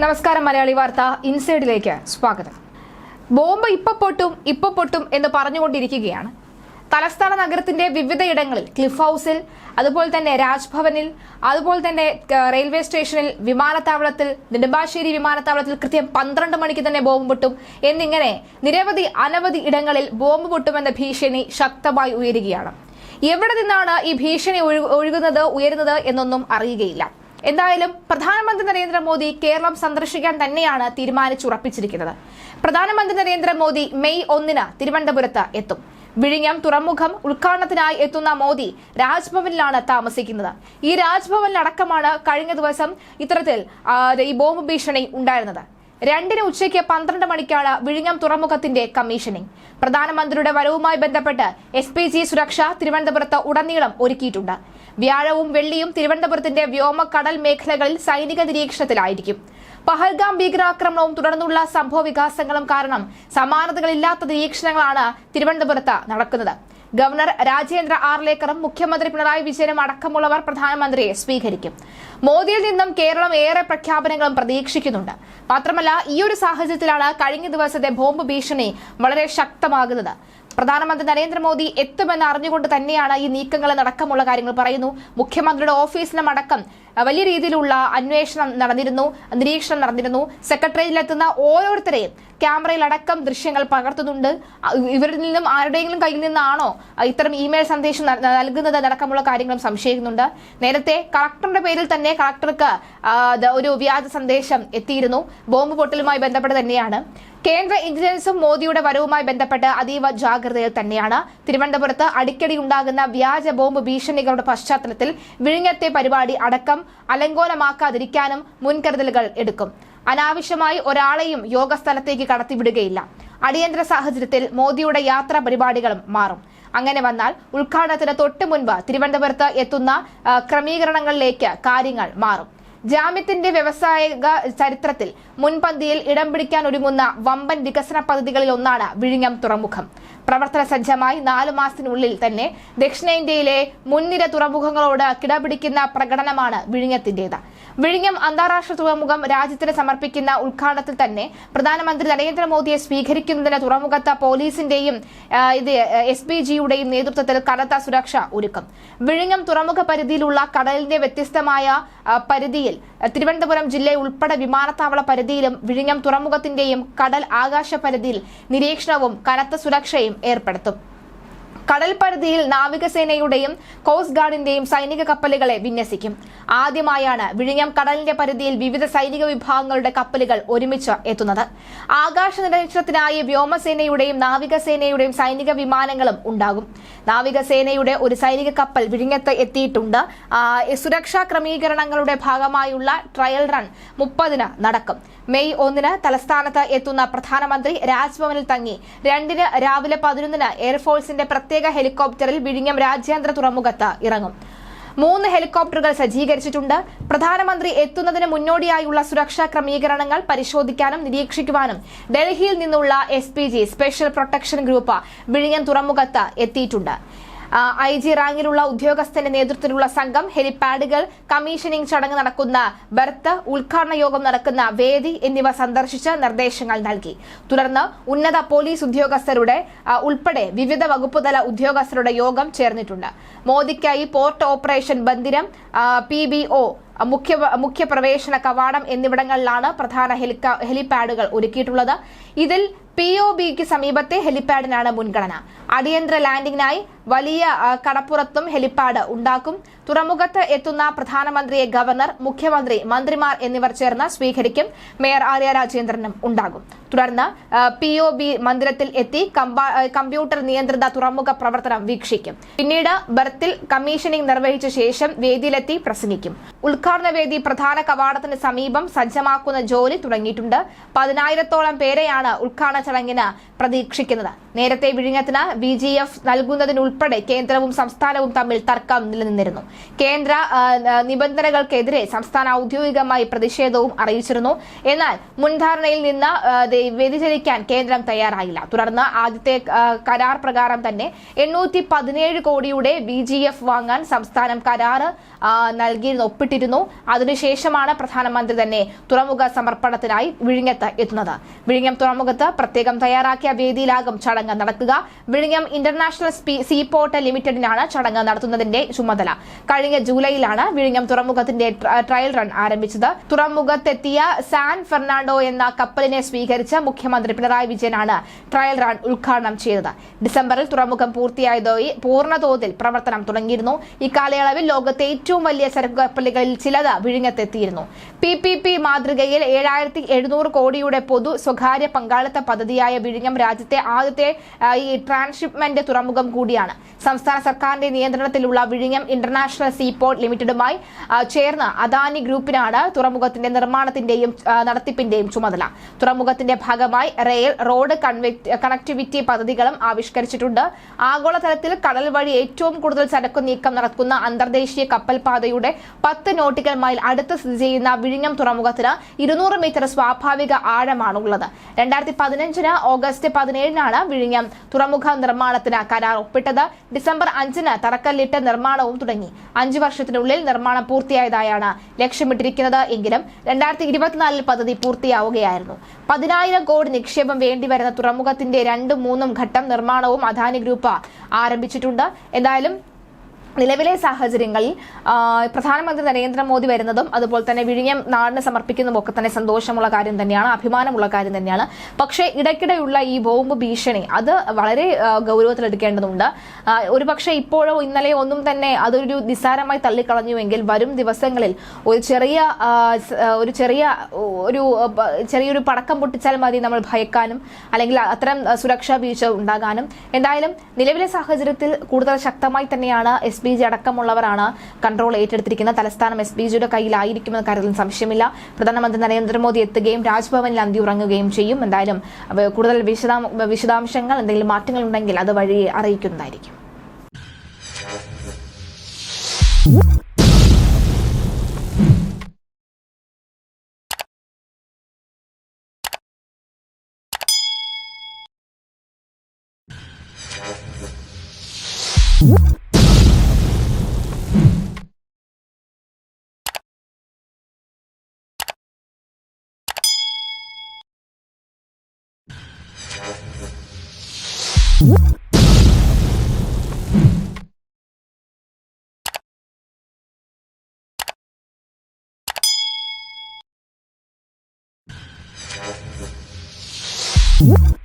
നമസ്കാരം മലയാളി വാർത്ത ഇൻസൈഡിലേക്ക് സ്വാഗതം. ബോംബ് ഇപ്പൊ പൊട്ടും ഇപ്പൊ പൊട്ടും എന്ന് പറഞ്ഞുകൊണ്ടിരിക്കുകയാണ്. തലസ്ഥാന നഗരത്തിന്റെ വിവിധയിടങ്ങളിൽ ക്ലിഫ് ഹൗസിൽ അതുപോലെ തന്നെ രാജ്ഭവനിൽ അതുപോലെ തന്നെ റെയിൽവേ സ്റ്റേഷനിൽ വിമാനത്താവളത്തിൽ നെടുമ്പാശ്ശേരി വിമാനത്താവളത്തിൽ കൃത്യം പന്ത്രണ്ട് മണിക്ക് തന്നെ ബോംബ് പൊട്ടും എന്നിങ്ങനെ നിരവധി അനവധി ഇടങ്ങളിൽ ബോംബ് പൊട്ടുമെന്ന ഭീഷണി ശക്തമായി ഉയരുകയാണ്. എവിടെ നിന്നാണ് ഈ ഭീഷണി ഒഴു- ഒഴുകുന്നത് ഉയരുന്നത് എന്നൊന്നും അറിയുകയില്ല. എന്തായാലും പ്രധാനമന്ത്രി നരേന്ദ്രമോദി കേരളം സന്ദർശിക്കാൻ തന്നെയാണ് തീരുമാനിച്ചുറപ്പിച്ചിരിക്കുന്നത്. പ്രധാനമന്ത്രി നരേന്ദ്രമോദി മെയ് ഒന്നിന് തിരുവനന്തപുരത്ത് എത്തും. വിഴിഞ്ഞം തുറമുഖം ഉദ്ഘാടനത്തിനായി എത്തുന്ന മോദി രാജ്ഭവനിലാണ് താമസിക്കുന്നത്. ഈ രാജ്ഭവനിലടക്കമാണ് കഴിഞ്ഞ ദിവസം ഇത്തരത്തിൽ ഈ ബോംബ് ഭീഷണി ഉണ്ടായിരുന്നത്. രണ്ടിന് ഉച്ചയ്ക്ക് പന്ത്രണ്ട് മണിക്കാണ് വിഴിഞ്ഞം തുറമുഖത്തിന്റെ കമ്മീഷനിംഗ് പ്രധാനമന്ത്രിയുടെ വരവുമായി ബന്ധപ്പെട്ട് എസ് സുരക്ഷ തിരുവനന്തപുരത്ത് ഉടനീളം ഒരുക്കിയിട്ടുണ്ട്. വ്യാഴവും വെള്ളിയും തിരുവനന്തപുരത്തിന്റെ വ്യോമ കടൽ മേഖലകളിൽ സൈനിക നിരീക്ഷണത്തിലായിരിക്കും. പഹൽഗാം ഭീകരാക്രമണവും തുടർന്നുള്ള സംഭവ വികാസങ്ങളും കാരണം സമാനതകളില്ലാത്ത നിരീക്ഷണങ്ങളാണ് തിരുവനന്തപുരത്ത് നടക്കുന്നത്. ഗവർണർ രാജേന്ദ്ര ആർലേക്കറും മുഖ്യമന്ത്രി പിണറായി വിജയനും അടക്കമുള്ളവർ പ്രധാനമന്ത്രിയെ സ്വീകരിക്കും. മോദിയിൽ നിന്നും കേരളം ഏറെ പ്രഖ്യാപനങ്ങളും പ്രതീക്ഷിക്കുന്നുണ്ട്. മാത്രമല്ല ഈ ഒരു സാഹചര്യത്തിലാണ് കഴിഞ്ഞ ദിവസത്തെ ബോംബ് ഭീഷണി വളരെ ശക്തമാകുന്നത്. പ്രധാനമന്ത്രി നരേന്ദ്രമോദി എത്തുമെന്ന് അറിഞ്ഞുകൊണ്ട് തന്നെയാണ് ഈ നീക്കങ്ങളെ അടക്കമുള്ള കാര്യങ്ങൾ പറയുന്നു. മുഖ്യമന്ത്രിയുടെ ഓഫീസിനും അടക്കം വലിയ രീതിയിലുള്ള അന്വേഷണം നടന്നിരുന്നു നിരീക്ഷണം നടന്നിരുന്നു. സെക്രട്ടറിയിലെത്തുന്ന ഓരോരുത്തരെയും ക്യാമറയിലടക്കം ദൃശ്യങ്ങൾ പകർത്തുന്നുണ്ട്. ഇവരിൽ നിന്നും ആരുടെയെങ്കിലും കയ്യിൽ നിന്നാണോ ഇത്തരം ഇമെയിൽ സന്ദേശം നൽകുന്നത് അടക്കമുള്ള കാര്യങ്ങളും സംശയിക്കുന്നുണ്ട്. നേരത്തെ കളക്ടറുടെ പേരിൽ തന്നെ കളക്ടർക്ക് ഒരു വ്യാജ സന്ദേശം എത്തിയിരുന്നു. ബോംബ് പൊട്ടലുമായി ബന്ധപ്പെട്ട് തന്നെയാണ്. കേന്ദ്ര ഇന്റലിജൻസും മോദിയുടെ വരവുമായി ബന്ധപ്പെട്ട് അതീവ ജാഗ്രതയിൽ തന്നെയാണ്. തിരുവനന്തപുരത്ത് അടിക്കടി ഉണ്ടാകുന്ന വ്യാജ ബോംബ് ഭീഷണികളുടെ പശ്ചാത്തലത്തിൽ വിഴിഞ്ഞത്തെ പരിപാടി അടക്കം അലങ്കോലമാക്കാതിരിക്കാനും മുൻകരുതലുകൾ എടുക്കും. അനാവശ്യമായി ഒരാളെയും യോഗസ്ഥലത്തേക്ക് കടത്തിവിടുകയില്ല. അടിയന്തര സാഹചര്യത്തിൽ മോദിയുടെ യാത്രാ പരിപാടികളും മാറും. അങ്ങനെ വന്നാൽ ഉദ്ഘാടനത്തിന് തൊട്ടു മുൻപ് തിരുവനന്തപുരത്ത് എത്തുന്ന ക്രമീകരണങ്ങളിലേക്ക് കാര്യങ്ങൾ മാറും. ജാമ്യത്തിന്റെ വ്യവസായിക ചരിത്രത്തിൽ മുൻപന്തിയിൽ ഇടം പിടിക്കാൻ ഒരുങ്ങുന്ന വമ്പൻ വികസന പദ്ധതികളിൽ ഒന്നാണ് വിഴിഞ്ഞം തുറമുഖം. പ്രവർത്തന സജ്ജമായി നാലു മാസത്തിനുള്ളിൽ തന്നെ ദക്ഷിണേന്ത്യയിലെ മുൻനിര തുറമുഖങ്ങളോട് കിടപിടിക്കുന്ന പ്രകടനമാണ് വിഴിഞ്ഞത്തിന്റേത് വിഴിഞ്ഞം അന്താരാഷ്ട്ര തുറമുഖം രാജ്യത്തിന് സമർപ്പിക്കുന്ന ഉദ്ഘാടനത്തിൽ തന്നെ പ്രധാനമന്ത്രി നരേന്ദ്രമോദിയെ സ്വീകരിക്കുന്നതിന് തുറമുഖത്ത് പോലീസിന്റെയും ഇത് എസ് പി ജിയുടെയും നേതൃത്വത്തിൽ കനത്ത സുരക്ഷ ഒരുക്കും. വിഴിഞ്ഞം തുറമുഖ പരിധിയിലുള്ള കടലിന്റെ വ്യത്യസ്തമായ പരിധിയിൽ തിരുവനന്തപുരം ജില്ലയിൽ ഉൾപ്പെടെ വിമാനത്താവള പരിധിയിലും വിഴിഞ്ഞം തുറമുഖത്തിന്റെയും കടൽ ആകാശ പരിധിയിൽ നിരീക്ഷണവും കനത്ത സുരക്ഷയും ഏർപ്പെടുത്തും. കടൽ പരിധിയിൽ നാവികസേനയുടെയും കോസ്റ്റ് ഗാർഡിന്റെയും സൈനിക കപ്പലുകളെ വിന്യസിക്കും. ആദ്യമായാണ് വിഴിഞ്ഞം കടലിന്റെ പരിധിയിൽ വിവിധ സൈനിക വിഭാഗങ്ങളുടെ കപ്പലുകൾ ഒരുമിച്ച് എത്തുന്നത്. ആകാശ നിരീക്ഷണത്തിനായി വ്യോമസേനയുടെയും നാവികസേനയുടെയും സൈനിക വിമാനങ്ങളും ഉണ്ടാകും. നാവികസേനയുടെ ഒരു സൈനിക കപ്പൽ വിഴിഞ്ഞത്ത് എത്തിയിട്ടുണ്ട്. സുരക്ഷാ ക്രമീകരണങ്ങളുടെ ഭാഗമായുള്ള ട്രയൽ റൺ മുപ്പതിന് നടക്കും. മെയ് ഒന്നിന് തലസ്ഥാനത്ത് എത്തുന്ന പ്രധാനമന്ത്രി രാജ്ഭവനിൽ തങ്ങി. രണ്ടിന് രാവിലെ പതിനൊന്നിന് എയർഫോഴ്സിന്റെ ഹെലികോപ്റ്ററിൽ വിഴിഞ്ഞം രാജ്യാന്തര തുറമുഖത്ത് ഇറങ്ങും. മൂന്ന് ഹെലികോപ്റ്ററുകൾ സജ്ജീകരിച്ചിട്ടുണ്ട്. പ്രധാനമന്ത്രി എത്തുന്നതിന് മുന്നോടിയായുള്ള സുരക്ഷാ ക്രമീകരണങ്ങൾ പരിശോധിക്കാനും നിരീക്ഷിക്കുവാനും ഡൽഹിയിൽ നിന്നുള്ള എസ് സ്പെഷ്യൽ പ്രൊട്ടക്ഷൻ ഗ്രൂപ്പ് വിഴിഞ്ഞം തുറമുഖത്ത് എത്തിയിട്ടുണ്ട്. ഐ ജി റാങ്കിലുള്ള ഉദ്യോഗസ്ഥന്റെ നേതൃത്വത്തിലുള്ള സംഘം ഹെലിപാഡുകൾ കമ്മീഷനിംഗ് ചടങ്ങ് നടക്കുന്ന ബർത്ത് ഉദ്ഘാടന യോഗം നടക്കുന്ന വേദി എന്നിവ സന്ദർശിച്ച് നിർദ്ദേശങ്ങൾ നൽകി. തുടർന്ന് ഉന്നത പോലീസ് ഉദ്യോഗസ്ഥരുടെ ഉൾപ്പെടെ വിവിധ വകുപ്പുതല ഉദ്യോഗസ്ഥരുടെ യോഗം ചേർന്നിട്ടുണ്ട്. മോദിക്കായി പോർട്ട് ഓപ്പറേഷൻ ബന്ദിരം പി ബി ഒ മുഖ്യ മുഖ്യപ്രവേശന കവാടം എന്നിവിടങ്ങളിലാണ് പ്രധാന ഹെലിപാഡുകൾ ഒരുക്കിയിട്ടുള്ളത്. ഇതിൽ പി ഒ ബിക്ക് സമീപത്തെ ഹെലിപാഡിനാണ് മുൻഗണന. അടിയന്തര ലാൻഡിംഗിനായി വലിയ കടപ്പുറത്തും ഹെലിപ്പാഡ് ഉണ്ടാക്കും. തുറമുഖത്ത് എത്തുന്ന പ്രധാനമന്ത്രിയെ ഗവർണർ മുഖ്യമന്ത്രി മന്ത്രിമാർ എന്നിവർ ചേർന്ന് സ്വീകരിക്കും. മേയർ ആര്യ രാജേന്ദ്രനും ഉണ്ടാകും. തുടർന്ന് പി ഒ ബി മന്ദിരത്തിൽ എത്തി കമ്പ്യൂട്ടർ നിയന്ത്രിത തുറമുഖ പ്രവർത്തനം വീക്ഷിക്കും. പിന്നീട് ബർത്തിൽ കമ്മീഷനിംഗ് നിർവഹിച്ച ശേഷം വേദിയിലെത്തി പ്രസംഗിക്കും. ഉദ്ഘാടന വേദി പ്രധാന കവാടത്തിന് സമീപം സജ്ജമാക്കുന്ന ജോലി തുടങ്ങിയിട്ടുണ്ട്. പതിനായിരത്തോളം പേരെയാണ് ഉദ്ഘാടന ചടങ്ങിന് പ്രതീക്ഷിക്കുന്നത്. നേരത്തെ വിഴിഞ്ഞത്തിന് ബി ജി എഫ് നൽകുന്നതിനുൾപ്പെടെ ഉൾപ്പെടെ കേന്ദ്രവും സംസ്ഥാനവും തമ്മിൽ തർക്കം നിലനിന്നിരുന്നു. കേന്ദ്ര നിബന്ധനകൾക്കെതിരെ സംസ്ഥാന ഔദ്യോഗികമായി പ്രതിഷേധവും അറിയിച്ചിരുന്നു. എന്നാൽ മുൻധാരണയിൽ നിന്ന് വ്യതിചലിക്കാൻ കേന്ദ്രം തയ്യാറായില്ല. തുടർന്ന് ആദ്യത്തെ കരാർ പ്രകാരം തന്നെ എണ്ണൂറ്റി പതിനേഴ് കോടിയുടെ ബി ജി എഫ് വാങ്ങാൻ സംസ്ഥാനം കരാറ് നൽകിയിരുന്നു ഒപ്പിട്ടിരുന്നു. അതിനുശേഷമാണ് പ്രധാനമന്ത്രി തന്നെ തുറമുഖ സമർപ്പണത്തിനായി വിഴിഞ്ഞത്ത് എത്തുന്നത്. വിഴിഞ്ഞം തുറമുഖത്ത് പ്രത്യേകം തയ്യാറാക്കിയ വേദിയിലാകും ചടങ്ങ് നടക്കുക. വിഴിഞ്ഞം ഇന്റർനാഷണൽ സ്പീ- സീപോർട്ട് ലിമിറ്റഡിനാണ് ചടങ്ങ് നടത്തുന്നതിന്റെ ചുമതല. കഴിഞ്ഞ ജൂലൈയിലാണ് വിഴിഞ്ഞം തുറമുഖത്തിന്റെ ട്രയൽ റൺ ആരംഭിച്ചത്. തുറമുഖത്തെത്തിയ സാൻ ഫെർണാണ്ടോ എന്ന കപ്പലിനെ സ്വീകരിച്ച മുഖ്യമന്ത്രി പിണറായി വിജയനാണ് ട്രയൽ റൺ ഉദ്ഘാടനം ചെയ്തത്. ഡിസംബറിൽ തുറമുഖം പൂർത്തിയായതോയി പൂർണതോതിൽ പ്രവർത്തനം തുടങ്ങിയിരുന്നു. ഇക്കാലയളവിൽ ലോകത്തെ ഏറ്റവും വലിയ ചരക്ക് കപ്പലുകളിൽ ചിലത് വിഴിഞ്ഞത്തെത്തിയിരുന്നു. പി പി പി മാതൃകയിൽ ഏഴായിരത്തി എഴുന്നൂറ് കോടിയുടെ പൊതു സ്വകാര്യ പങ്കാളിത്ത പദ്ധതിയായ വിഴിഞ്ഞം രാജ്യത്തെ ആദ്യത്തെ ഈ ട്രാൻസ്ഷിപ്മെന്റ് തുറമുഖം കൂടിയാണ്. സംസ്ഥാന സർക്കാരിന്റെ നിയന്ത്രണത്തിലുള്ള വിഴിഞ്ഞം ഇന്റർനാഷണൽ സീപോർട്ട് ലിമിറ്റഡുമായി ചേർന്ന് അദാനി ഗ്രൂപ്പിനാണ് തുറമുഖത്തിന്റെ നിർമ്മാണത്തിന്റെയും നടത്തിപ്പിന്റെയും ചുമതല. തുറമുഖത്തിന്റെ ഭാഗമായി റെയിൽ റോഡ് കണക്ടിവിറ്റി പദ്ധതികളും ആവിഷ്കരിച്ചിട്ടുണ്ട്. ആഗോളതലത്തിൽ കടൽ വഴി ഏറ്റവും കൂടുതൽ ചരക്കു നീക്കം നടക്കുന്ന അന്തർദേശീയ കപ്പൽ പാതയുടെ പത്ത് നോട്ടിക്കൽ മൈൽ അടുത്ത് സ്ഥിതി ചെയ്യുന്ന വിഴിഞ്ഞം തുറമുഖത്തിന് ഇരുന്നൂറ് മീറ്റർ സ്വാഭാവിക ആഴമാണ് ഉള്ളത്. രണ്ടായിരത്തി പതിനഞ്ചിന് ഓഗസ്റ്റ് പതിനേഴിനാണ് വിഴിഞ്ഞം തുറമുഖ നിർമ്മാണത്തിന് കരാർ ഒപ്പിട്ടത്. ഡിസംബർ അഞ്ചിന് തറക്കല്ലിട്ട് നിർമ്മാണവും തുടങ്ങി. അഞ്ചു വർഷത്തിനുള്ളിൽ നിർമ്മാണം പൂർത്തിയായതായാണ് ലക്ഷ്യമിട്ടിരിക്കുന്നത്. എങ്കിലും രണ്ടായിരത്തി ഇരുപത്തിനാലിൽ പദ്ധതി പൂർത്തിയാവുകയായിരുന്നു. പതിനായിരം കോടി നിക്ഷേപം വേണ്ടിവരുന്ന തുറമുഖത്തിന്റെ രണ്ടും മൂന്നും ഘട്ടം നിർമ്മാണവും അദാനി ഗ്രൂപ്പ് ആരംഭിച്ചിട്ടുണ്ട്. എന്തായാലും നിലവിലെ സാഹചര്യങ്ങളിൽ പ്രധാനമന്ത്രി നരേന്ദ്രമോദി വരുന്നതും അതുപോലെ തന്നെ വിഴിഞ്ഞം നാടിന് സമർപ്പിക്കുന്നതും ഒക്കെ തന്നെ സന്തോഷമുള്ള കാര്യം തന്നെയാണ് അഭിമാനമുള്ള കാര്യം തന്നെയാണ്. പക്ഷേ ഇടയ്ക്കിടെയുള്ള ഈ ബോംബ് ഭീഷണി അത് വളരെ ഗൗരവത്തിലെടുക്കേണ്ടതുണ്ട്. ഒരുപക്ഷെ ഇപ്പോഴോ ഇന്നലെയോ ഒന്നും തന്നെ അതൊരു നിസ്സാരമായി തള്ളിക്കളഞ്ഞുവെങ്കിൽ വരും ദിവസങ്ങളിൽ ഒരു ചെറിയ ഒരു ചെറിയ ഒരു ചെറിയൊരു പടക്കം പൊട്ടിച്ചാൽ മതി നമ്മൾ ഭയക്കാനും അല്ലെങ്കിൽ അത്തരം സുരക്ഷാ വീഴ്ച ഉണ്ടാകാനും. എന്തായാലും നിലവിലെ സാഹചര്യത്തിൽ കൂടുതൽ ശക്തമായി തന്നെയാണ് എസ് ബി ജി അടക്കമുള്ളവരാണ് കൺട്രോൾ ഏറ്റെടുത്തിരിക്കുന്നത്. തലസ്ഥാനം എസ് ബി ജിയുടെ കയ്യിലായിരിക്കുമെന്ന കാര്യത്തിൽ സംശയമില്ല. പ്രധാനമന്ത്രി നരേന്ദ്രമോദി എത്തുകയും രാജ്ഭവനിൽ അന്തി ഉറങ്ങുകയും ചെയ്യും. എന്തായാലും കൂടുതൽ വിശദാം- വിശദാംശങ്ങൾ എന്തെങ്കിലും മാറ്റങ്ങൾ ഉണ്ടെങ്കിൽ അത് വഴി അറിയിക്കുന്നതായിരിക്കും. What?